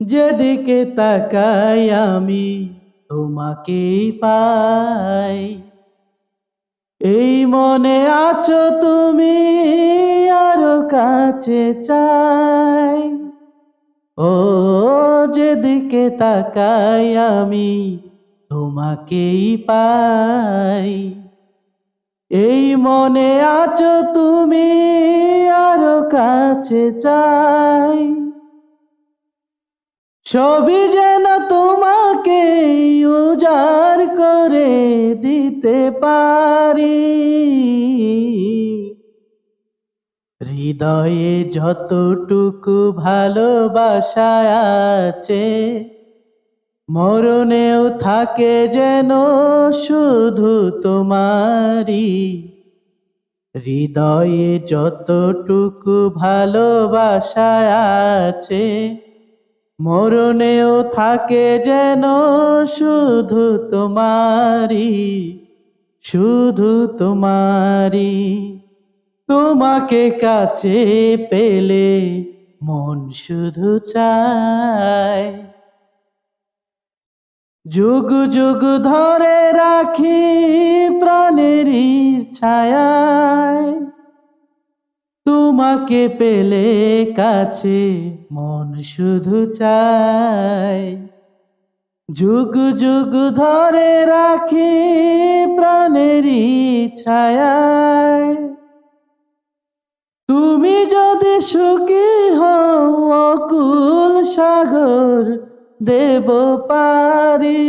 যেদিকে তাকাই আমি, তোমাকেই পাই। এই মনে আছো তুমি, আরও কাছে চাই। ও যেদিকে তাকাই আমি, তোমাকেই পাই। এই মনে আছো তুমি, আরও কাছে চাই। সবই যেন তোমাকে উজাড় করে দিতে পারি। হৃদয়ে যতটুকু ভালোবাসা আছে, মরণেও থাকে যেন শুধু তোমারি হৃদয়ে যতটুকু ভালোবাসা আছে মরণেও থাকে যেন শুধু তোমারি শুধু তোমারি তোমাকে কাছে পেলে মন শুধু চায়। যুগ যুগ ধরে রাখি প্রাণেরই ছায়ায়। তোমাকে পেলে কাছে মন শুধু চায় যুগ যুগ ধরে রাখি প্রাণেরই ছায়ায়। তুমি যদি সুখী হও, অকুল সাগর দেব পারি।